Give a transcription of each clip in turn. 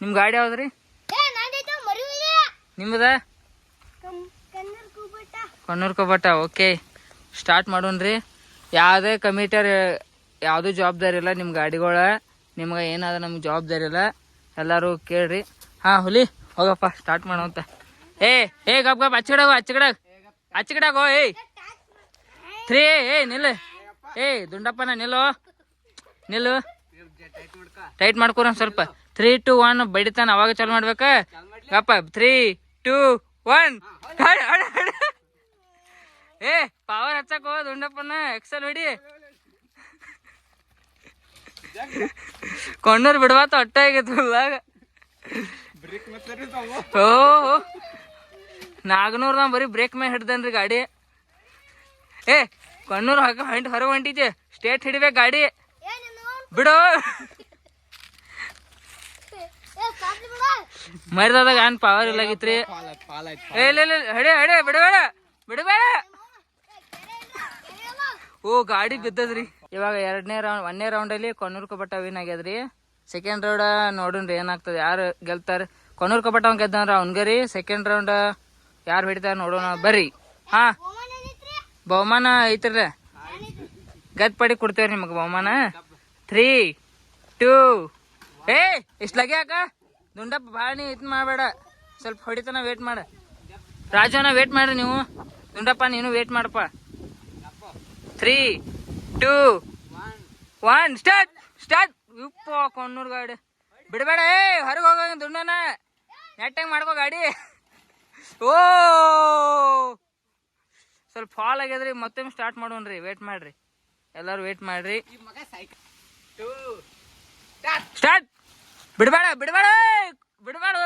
ನಿಮ್ಮ ಗಾಡಿ ಯಾವ್ದ್ರಿ? ನಿಮ್ಮದ ಕಣ್ಣೂರ್ ಕಬಟ್ಟ ಓಕೆ. ಸ್ಟಾರ್ಟ್ ಮಾಡೋಣ್ರಿ. ಯಾವುದೇ ಕಮಿಟರ್ ಯಾವುದೂ ಜವಾಬ್ದಾರಿ ಇಲ್ಲ ನಿಮ್ಮ ಗಾಡಿಗಳ. ನಿಮ್ಗೆ ಏನಾದ ನಮ್ಗೆ ಜವಾಬ್ದಾರಿ ಇಲ್ಲ ಎಲ್ಲರೂ ಕೇಳ್ರಿ. ಹಾಂ ಹುಲಿ ಹೋಗಪ್ಪ ಸ್ಟಾರ್ಟ್ ಮಾಡೋಂತ ಏ ಏ ಗಪ್ ಗಪ್ ಹಚ್ಕಡಾಗೋ ಹಚ್ಚಿಗಡಾಗ ಹಚ್ಕಡಾಗೋ ಏಯ್. ತ್ರೀ ಏ ನಿಲ್ಲು. ಏ ದುಂಡಪ್ಪನ ನಿಲ್ಲು. ನಿಲ್ಲು. ಟೈಟ್ ಮಾಡ್ಕೊರ ಸ್ವಲ್ಪ. ತ್ರೀ ಟು ಒನ್ ಬಡಿತಾನ ಅವಾಗ ಚಾಲು ಮಾಡ್ಬೇಕ? ಗಪ್ಪ. ತ್ರೀ ಟೂ ಒನ್ ಏ ಪವರ್ ಹಚ್ಚಕ್ ಹೋದ್ ದುಂಡಪ್ಪನ ಎಕ್ಸಲ್ ಹೊಡಿ. ಕೊಂಡೂರ್ ಬಿಡ್ಬಾತ ಹೊಟ್ಟ ಉಳ್ಳಾಗ ಓ ನಾಗನೂರ್ದ ಬರೀ ಬ್ರೇಕ್ ಮೇಲೆ ಹಿಡ್ದನ್ರಿ ಗಾಡಿ? ಏ, ಕಣ್ಣೂರ್ ಹಾಕ ಹೊಂಟ್ ಹೊರಗೆ ಹೊಂಟಿದ್ದೆ ಸ್ಟೇಟ್ ಹಿಡಿಬೇಕು ಗಾಡಿ. ಬಿಡು. ಮರಿದಾಗ ಏನ್ ಪವರ್ ಇಲ್ಲ ಇಲ್ಲ ಹಡೆ ಹಡೆ ಬಿಡಬೇಡ ಬಿಡಬೇಡ ಓ ಗಾಡಿ ಬಿದ್ದದ್ರಿ. ಇವಾಗ ಎರಡನೇ ರೌಂಡ್ ಒಂದನೇ ರೌಂಡಲ್ಲಿ ಕೊನ್ನೂರ್ ಕಬಟ್ಟ ವಿನ್ ಆಗ್ಯದ್ರಿ. ಸೆಕೆಂಡ್ ರೌಂಡ್ ನೋಡೋಣ್ರಿ ಏನಾಗ್ತದೆ. ಯಾರು ಗೆಲ್ತಾರೆ? ಕೊನ್ನೂರ್ ಕಬಟ್ಟ ಅವ್ನ್ ಗೆದ್ದಂದ್ರ ಅವ್ನ್ಗರಿ ಸೆಕೆಂಡ್ ರೌಂಡ್ ಯಾರು ಹಿಡಿತಾರ ನೋಡೋಣ. ಬರ್ರಿ. ಹಾ. ಬಹುಮಾನ ಐತ್ರಲ್ಲ ಗದ್ ಪಡಿ ಕೊಡ್ತೇವ್ರಿ ನಿಮಗೆ ಬಹುಮಾನ. ತ್ರೀ ಟೂ ಏ ಇಷ್ಟು ಲಗೆ ಅಕ್ಕ ದುಂಡಪ್ಪ ಭಾಳ ನೀ ಇದು ಮಾಡಬೇಡ. ಸ್ವಲ್ಪ ಹೊಡಿತನ ವೇಟ್ ಮಾಡ. ರಾಜನ ವೇಟ್ ಮಾಡ್ರಿ ನೀವು. ದುಂಡಪ್ಪ, ನೀನು ವೇಟ್ ಮಾಡಪ್ಪ. Three two one start start ಉಪ್ಪ ಕೊಣ್ಣೂರು ಗಾಡಿ. ಬಿಡಬೇಡ ಏ ಹೊರಗೆ ಹೋಗ ದುಂಡನ. ನೆಟ್ಟಂಗೆ ಮಾಡ್ಕೋ ಗಾಡಿ. ಓ! ಸ್ವಲ್ಪ ಫಾಲ್ ಆಗ್ಯದ್ರಿ ಮತ್ತೊಮ್ಮೆ ಸ್ಟಾರ್ಟ್ ಮಾಡೋಣ್ರಿ ವೇಟ್ ಮಾಡ್ರಿ. ಎಲ್ಲರೂ ವೇಟ್ ಮಾಡ್ರಿ. ಸ್ಟಾರ್ಟ್ ಬಿಡಬೇಡ ಬಿಡಬೇಡ ಬಿಡಬೇಡ.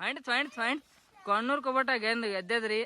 ಫೈಂಡ್ ಫೈಂಡ್ ಫೈಂಡ್ ಕಣ್ಣೂರ್ ಕೊಬಟ್ಟ ಗೆಂದ್ ಗೆದ್ದದ್ರಿ